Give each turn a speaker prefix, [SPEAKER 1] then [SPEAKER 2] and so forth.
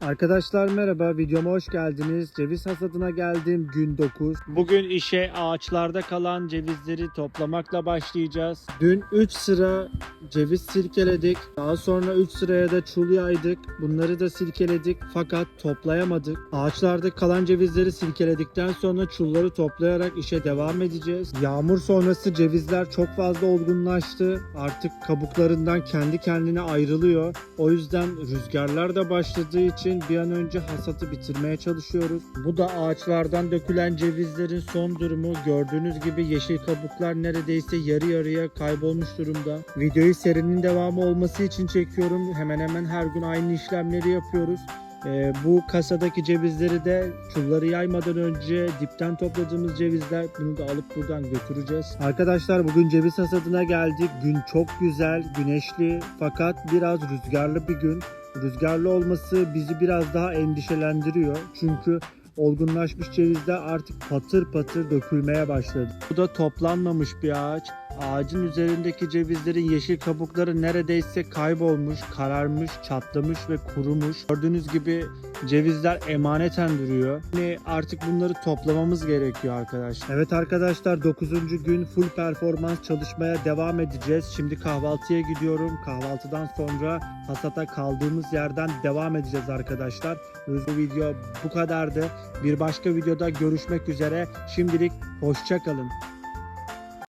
[SPEAKER 1] Arkadaşlar merhaba, videoma hoş geldiniz. Ceviz hasadına geldim, gün 9. Bugün işe ağaçlarda kalan cevizleri toplamakla başlayacağız. Dün 3 sıra ceviz silkeledik. Daha sonra 3 sıraya da çul yaydık. Bunları da silkeledik fakat toplayamadık. Ağaçlarda kalan cevizleri silkeledikten sonra çulları toplayarak işe devam edeceğiz. Yağmur sonrası cevizler çok fazla olgunlaştı. Artık kabuklarından kendi kendine ayrılıyor. O yüzden rüzgarlar da başladığı için bir an önce hasatı bitirmeye çalışıyoruz. Bu da ağaçlardan dökülen cevizlerin son durumu. Gördüğünüz gibi yeşil kabuklar neredeyse yarı yarıya kaybolmuş durumda. Videoyu serinin devamı olması için çekiyorum. Hemen hemen her gün aynı işlemleri yapıyoruz. Ee, bu kasadaki cevizleri de çulları yaymadan önce dipten topladığımız cevizler bunu da alıp buradan götüreceğiz. Arkadaşlar bugün ceviz hasadına geldik. Gün çok güzel, güneşli fakat biraz rüzgarlı bir gün. Rüzgarlı olması bizi biraz daha endişelendiriyor. Çünkü olgunlaşmış cevizler artık patır patır dökülmeye başladı. Bu da toplanmamış bir ağaç. Ağacın üzerindeki cevizlerin yeşil kabukları neredeyse kaybolmuş, kararmış, çatlamış ve kurumuş. Gördüğünüz gibi cevizler emaneten duruyor. Yani artık bunları toplamamız gerekiyor arkadaşlar. Evet arkadaşlar 9. gün full performans çalışmaya devam edeceğiz. Şimdi kahvaltıya gidiyorum. Kahvaltıdan sonra hasata kaldığımız yerden devam edeceğiz arkadaşlar. Bu video bu kadardı. Bir başka videoda görüşmek üzere. Şimdilik hoşça kalın.